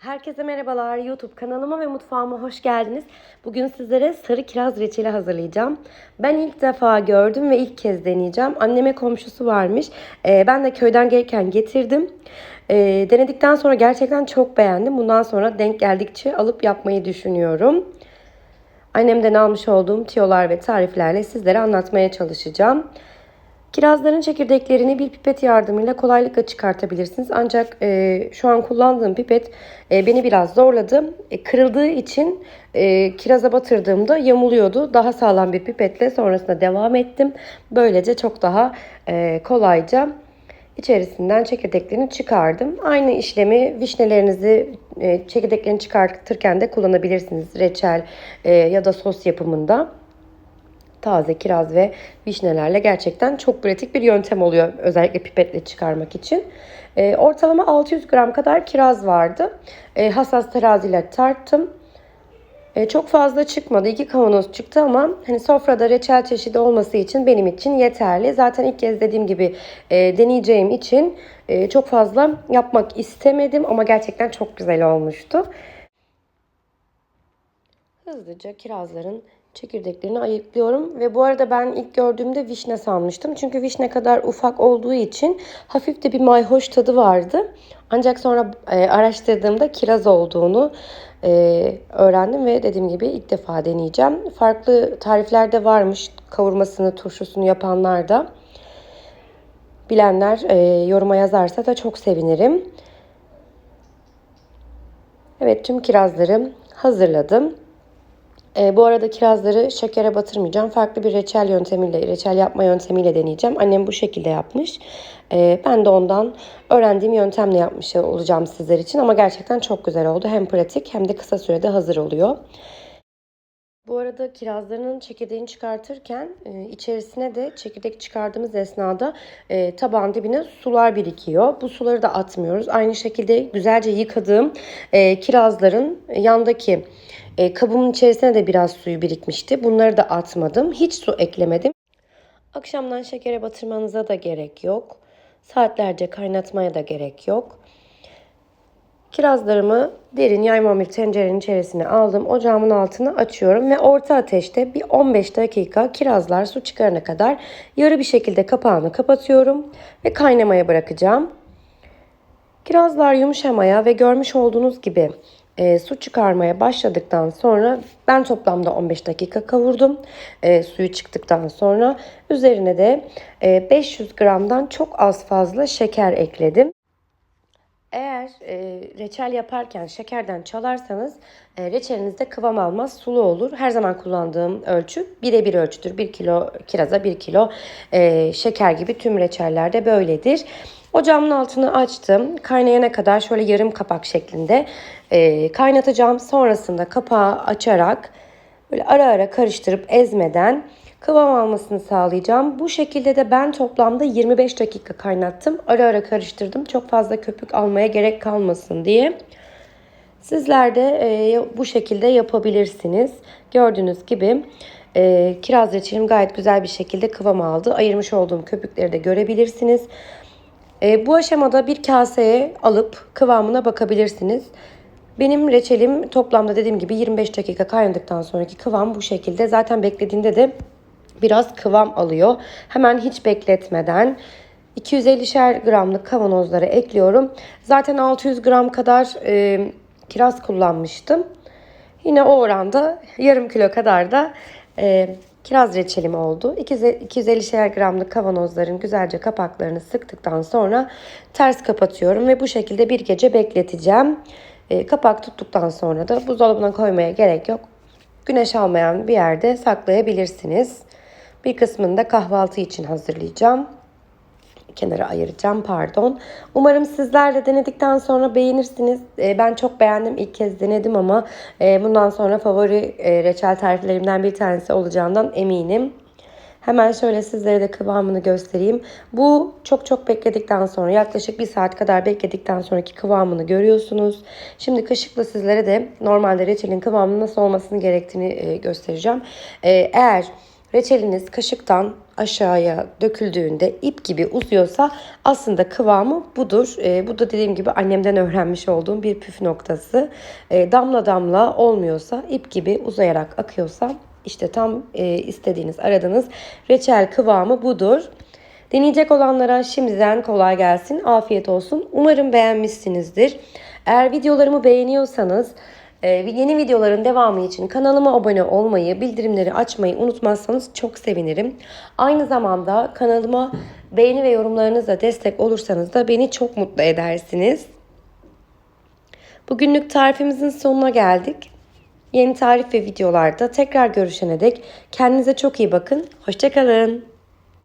Herkese merhabalar. YouTube kanalıma ve mutfağıma hoş geldiniz. Bugün sizlere sarı kiraz reçeli hazırlayacağım. Ben ilk defa gördüm ve ilk kez deneyeceğim. Anneme komşusu varmış. Ee, ben de köyden gelirken getirdim. Ee, denedikten sonra gerçekten çok beğendim. Bundan sonra denk geldikçe alıp yapmayı düşünüyorum. Annemden almış olduğum tiyolar ve tariflerle sizlere anlatmaya çalışacağım. Kirazların çekirdeklerini bir pipet yardımıyla kolaylıkla çıkartabilirsiniz. Ancak e, şu an kullandığım pipet e, beni biraz zorladı. E, kırıldığı için e, kiraza batırdığımda yamuluyordu. Daha sağlam bir pipetle sonrasında devam ettim. Böylece çok daha e, kolayca içerisinden çekirdeklerini çıkardım. Aynı işlemi vişnelerinizi e, çekirdeklerini çıkartırken de kullanabilirsiniz. Reçel e, ya da sos yapımında taze kiraz ve vişnelerle gerçekten çok pratik bir yöntem oluyor. Özellikle pipetle çıkarmak için. E, ortalama 600 gram kadar kiraz vardı. E, hassas teraziyle tarttım. E, çok fazla çıkmadı. İki kavanoz çıktı ama hani sofrada reçel çeşidi olması için benim için yeterli. Zaten ilk kez dediğim gibi e, deneyeceğim için e, çok fazla yapmak istemedim ama gerçekten çok güzel olmuştu. Hızlıca kirazların çekirdeklerini ayıklıyorum. Ve bu arada ben ilk gördüğümde vişne sanmıştım. Çünkü vişne kadar ufak olduğu için hafif de bir mayhoş tadı vardı. Ancak sonra e, araştırdığımda kiraz olduğunu e, öğrendim ve dediğim gibi ilk defa deneyeceğim. Farklı tariflerde varmış kavurmasını, turşusunu yapanlar da. Bilenler e, yoruma yazarsa da çok sevinirim. Evet tüm kirazları hazırladım. E, bu arada kirazları şekere batırmayacağım. Farklı bir reçel yöntemiyle, reçel yapma yöntemiyle deneyeceğim. Annem bu şekilde yapmış. E, ben de ondan öğrendiğim yöntemle yapmış olacağım sizler için. Ama gerçekten çok güzel oldu. Hem pratik hem de kısa sürede hazır oluyor. Bu arada kirazlarının çekirdeğini çıkartırken e, içerisine de çekirdek çıkardığımız esnada e, tabağın dibine sular birikiyor. Bu suları da atmıyoruz. Aynı şekilde güzelce yıkadığım e, kirazların yandaki e, kabımın içerisine de biraz suyu birikmişti. Bunları da atmadım. Hiç su eklemedim. Akşamdan şekere batırmanıza da gerek yok. Saatlerce kaynatmaya da gerek yok. Kirazlarımı derin yayma bir tencerenin içerisine aldım. Ocağımın altını açıyorum ve orta ateşte bir 15 dakika kirazlar su çıkarana kadar yarı bir şekilde kapağını kapatıyorum ve kaynamaya bırakacağım. Kirazlar yumuşamaya ve görmüş olduğunuz gibi e, su çıkarmaya başladıktan sonra ben toplamda 15 dakika kavurdum. E, suyu çıktıktan sonra üzerine de e, 500 gramdan çok az fazla şeker ekledim. Eğer e, reçel yaparken şekerden çalarsanız e, reçelinizde kıvam almaz, sulu olur. Her zaman kullandığım ölçü birebir ölçüdür. 1 kilo kiraza 1 kilo e, şeker gibi tüm reçellerde böyledir. Ocağımın altını açtım. Kaynayana kadar şöyle yarım kapak şeklinde e, kaynatacağım. Sonrasında kapağı açarak böyle ara ara karıştırıp ezmeden kıvam almasını sağlayacağım. Bu şekilde de ben toplamda 25 dakika kaynattım. Ara ara karıştırdım. Çok fazla köpük almaya gerek kalmasın diye. Sizler de e, bu şekilde yapabilirsiniz. Gördüğünüz gibi e, kiraz reçelim gayet güzel bir şekilde kıvam aldı. Ayırmış olduğum köpükleri de görebilirsiniz. E, bu aşamada bir kaseye alıp kıvamına bakabilirsiniz. Benim reçelim toplamda dediğim gibi 25 dakika kaynadıktan sonraki kıvam bu şekilde. Zaten beklediğinde de biraz kıvam alıyor. Hemen hiç bekletmeden 250'şer gramlık kavanozlara ekliyorum. Zaten 600 gram kadar e, kiraz kullanmıştım. Yine o oranda yarım kilo kadar da e, kiraz reçelim oldu. 250'şer gramlık kavanozların güzelce kapaklarını sıktıktan sonra ters kapatıyorum ve bu şekilde bir gece bekleteceğim. E, kapak tuttuktan sonra da buzdolabına koymaya gerek yok. Güneş almayan bir yerde saklayabilirsiniz. Bir kısmını da kahvaltı için hazırlayacağım. Kenara ayıracağım pardon. Umarım sizler de denedikten sonra beğenirsiniz. E, ben çok beğendim. İlk kez denedim ama e, bundan sonra favori e, reçel tariflerimden bir tanesi olacağından eminim. Hemen şöyle sizlere de kıvamını göstereyim. Bu çok çok bekledikten sonra yaklaşık bir saat kadar bekledikten sonraki kıvamını görüyorsunuz. Şimdi kaşıkla sizlere de normalde reçelin kıvamının nasıl olmasını gerektiğini göstereceğim. Eğer Reçeliniz kaşıktan aşağıya döküldüğünde ip gibi uzuyorsa aslında kıvamı budur. E, bu da dediğim gibi annemden öğrenmiş olduğum bir püf noktası. E, damla damla olmuyorsa ip gibi uzayarak akıyorsa işte tam e, istediğiniz aradığınız reçel kıvamı budur. Deneyecek olanlara şimdiden kolay gelsin, afiyet olsun. Umarım beğenmişsinizdir. Eğer videolarımı beğeniyorsanız e, yeni videoların devamı için kanalıma abone olmayı, bildirimleri açmayı unutmazsanız çok sevinirim. Aynı zamanda kanalıma beğeni ve yorumlarınızla destek olursanız da beni çok mutlu edersiniz. Bugünlük tarifimizin sonuna geldik. Yeni tarif ve videolarda tekrar görüşene dek kendinize çok iyi bakın. Hoşçakalın.